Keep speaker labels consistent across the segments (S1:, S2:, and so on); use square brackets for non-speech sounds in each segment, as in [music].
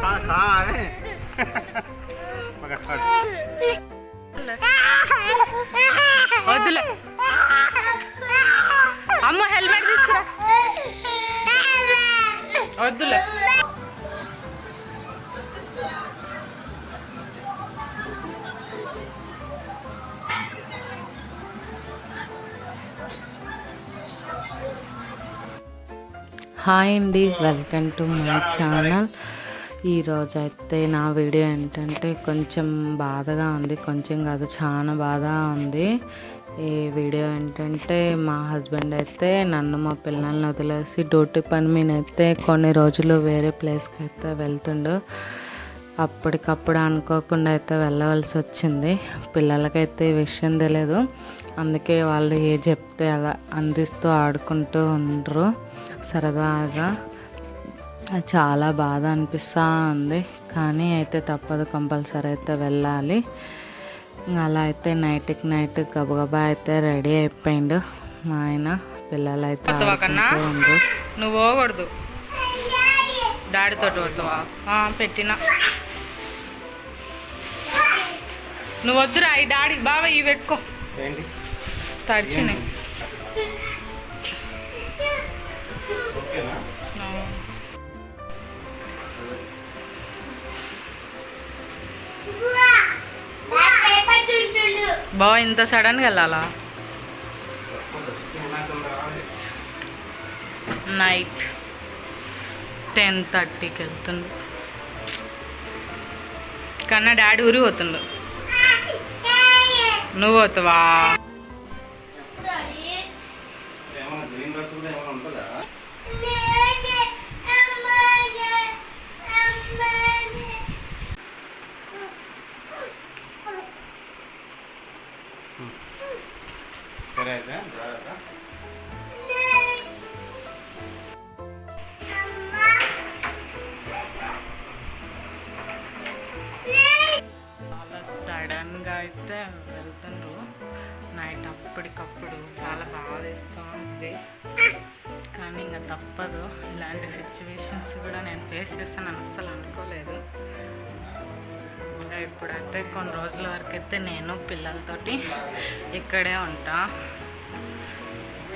S1: ખા ખા આવે. హాయ్ అండి వెల్కమ్ టు మై ఛానల్. ఈరోజు అయితే నా వీడియో ఏంటంటే కొంచెం బాధగా ఉంది కొంచెం కాదు చాలా బాధగా ఉంది. ఈ వీడియో ఏంటంటే మా హస్బెండ్ అయితే నన్ను మా పిల్లల్ని వదిలేసి డ్యూటీ పని మీద అయితే కొన్ని రోజులు వేరే ప్లేస్కి అయితే వెళ్తుండు. అప్పటికప్పుడు అనుకోకుండా అయితే వెళ్ళవలసి వచ్చింది. పిల్లలకైతే ఈ విషయం తెలియదు అందుకే వాళ్ళు ఏ చెప్తే అలా అందిస్తూ ఆడుకుంటూ ఉండరు. సరదాగా. చాలా బాధ అనిపిస్తూ ఉంది. కానీ అయితే తప్పదు కంపల్సరీ అయితే వెళ్ళాలి. ఇంకా అలా అయితే నైట్కి నైట్ గబగబా అయితే రెడీ అయిపోయిండు మా ఆయన. పిల్లలు అయితే.
S2: నువ్వు పోకూడదు. డాడీతో ఆ, పెట్టినా. నువ్వు వద్దురా ఈ డాడీ బావ ఇవి పెట్టుకో. తడిచినాయి. బావ ఇంత సడన్గా వెళ్ళాలా? నైట్ టెన్ థర్టీకి వెళ్తుండు. కన్నా డాడీ ఊరి పోతుండు. నువ్వు పోతావా? సడన్గా అయితే వెళ్తుండ్రు. నైట్ అప్పటికప్పుడు చాలా బాధేస్తూ ఉంది కానీ ఇంకా తప్పదు. ఇలాంటి సిచ్యువేషన్స్ కూడా నేను ఫేస్ చేస్తానని అస్సలు అనుకోలేదు. ఇంకా ఇప్పుడైతే కొన్ని రోజుల వరకు అయితే నేను పిల్లలతోటి ఇక్కడే ఉంటా.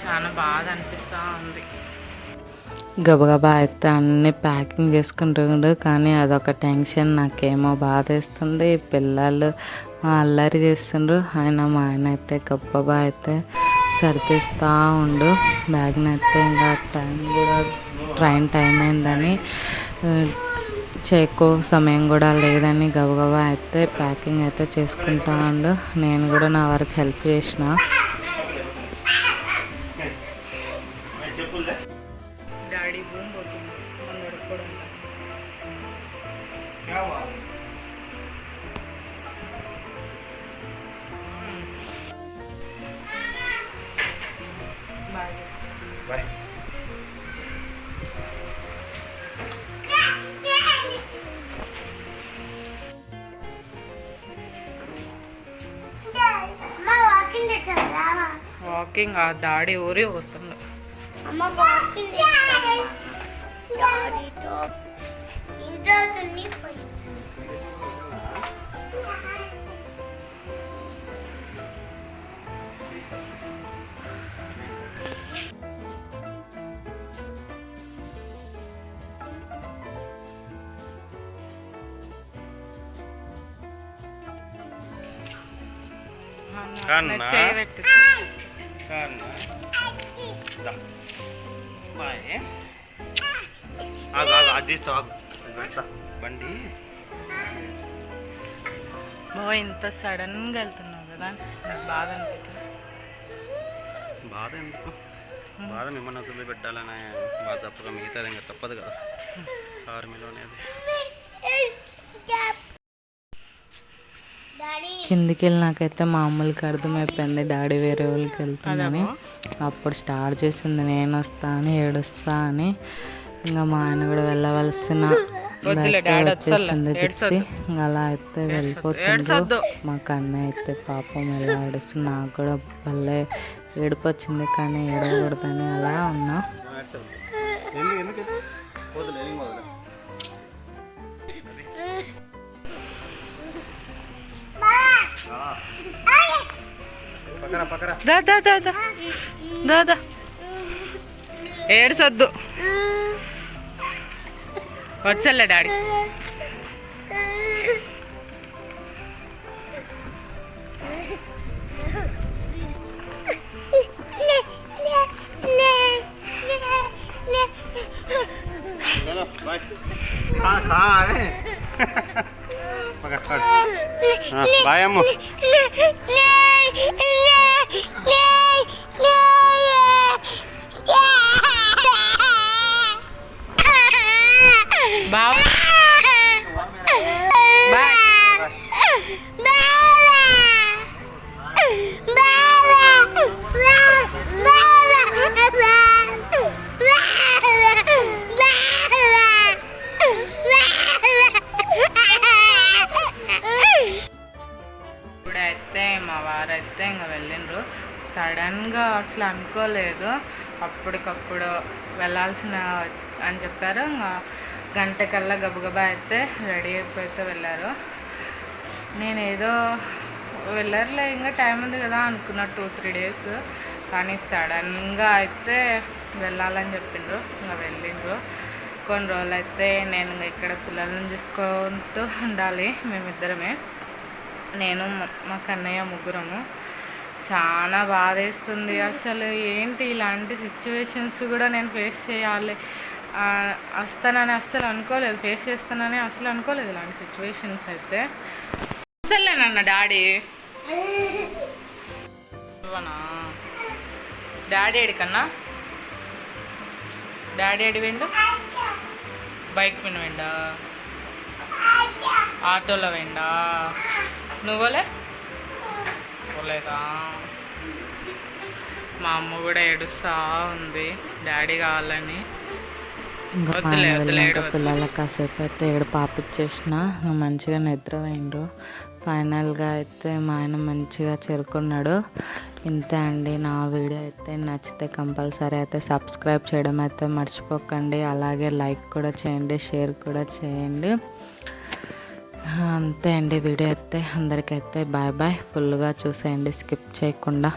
S2: చాలా బాధ అనిపిస్తూ ఉంది.
S1: గబగబా అయితే అన్ని ప్యాకింగ్ చేసుకుంటుండు కానీ అదొక టెన్షన్. నాకేమో బాధేస్తుంది. పిల్లలు అల్లరి చేస్తుండ్రు. ఆయన మా ఆయన అయితే గబగబా అయితే సర్దిస్తూ ఉండు. బ్యాగ్ని అయితే ఇంకా టైం కూడా ట్రైన్ టైం అయిందని చెక్కు చేకో సమయం కూడా లేదని గబగబా అయితే ప్యాకింగ్ అయితే చేసుకుంటా ఉండు. నేను కూడా నా వరకు హెల్ప్ చేసిన.
S3: बाय
S2: వాకింగ్ ఆ డాడీ ఊరి పోతుంది
S4: ఇంట్లో
S3: కన్నా?
S2: చేయబెట్టు
S3: కన్నా? దా. బాయ్. ఆగు ఆగు అది తీస్తావు. బండి.
S2: బావ ఇంత సడన్గా వెళ్తున్నావు కదా నాకు బాధ అనిపిస్తుంది.
S3: బాధ ఎందుకు? బాధ మిమ్మల్ని వదిలి పెట్టాలనే బాధ తప్పగా మిగతాది ఇంకా తప్పదు కదా. ఆర్మీలో అనేది
S1: కిందికి వెళ్ళినాకైతే మా అమ్మలకి అర్థమైపోయింది. డాడీ వేరే వాళ్ళకి వెళ్తుందని. అప్పుడు స్టార్ట్ చేసింది నేను వస్తా అని ఏడుస్తా అని. ఇంకా మా ఆయన కూడా వెళ్ళవలసిన వచ్చేసింది ఇంకా అలా అయితే వెళ్ళిపోతుంది. మా కన్నయ్య అయితే పాపం ఎలా ఏడుస్తుంది నాకు కూడా భలే ఏడుపు వచ్చింది కానీ ఏడవకూడదని అలా ఉన్నా.
S2: దా దా దా దా దా దా ఏడ్చొద్దు వచ్చలే డాడీ
S3: బాయ్ అమ్ము [laughs]
S2: బావ అసలు అనుకోలేదు. అప్పటికప్పుడు వెళ్ళాల్సిన అని చెప్పారు. ఇంకా గంట కల్లా గబగబా అయితే రెడీ అయిపోతే వెళ్ళారు. నేను ఏదో వెళ్ళారులే ఇంకా టైం ఉంది కదా అనుకున్నా టూ త్రీ డేస్. కానీ సడన్గా అయితే వెళ్ళాలని చెప్పిండ్రు. ఇంకా వెళ్ళిండ్రు. కొన్ని రోజులు అయితే నేను ఇంకా ఇక్కడ పిల్లలను చూసుకుంటూ ఉండాలి మేమిద్దరమే. నేను మా కన్నయ్య ముగ్గురము. చాలా బాధేస్తుంది. అసలు ఏంటి ఇలాంటి సిచ్యువేషన్స్ కూడా నేను ఫేస్ చేయాలి? వస్తానని అస్సలు అనుకోలేదు. ఫేస్ చేస్తానని అసలు అనుకోలేదు ఇలాంటి సిచ్యువేషన్స్ అయితే. అసలు నన్న డాడీ. ఇవ్వనా? డాడీ ఏడికన్నా డాడీ ఏడి వెండు? బైక్ మీద వెండా? ఆటోలో వెండా? నువ్వులే? పోలేదా మా అమ్మ కూడా ఏడుస్తా ఉంది. డాడీ కావాలని.
S1: పిల్లలకి కాసేపు అయితే ఏడు పాపిచ్చేసిన మంచిగా నిద్ర పోయిండ్రు ఫైనల్గా అయితే మా ఆయన మంచిగా చేరుకున్నాడు. ఇంతే అండి నా వీడియో అయితే నచ్చితే కంపల్సరీ అయితే సబ్స్క్రైబ్ చేయడం అయితే మర్చిపోకండి. అలాగే లైక్ కూడా చేయండి షేర్ కూడా చేయండి. అంతే అండి వీడియో అయితే అందరికైతే బాయ్ బాయ్ ఫుల్గా చూసేయండి స్కిప్ చేయకుండా.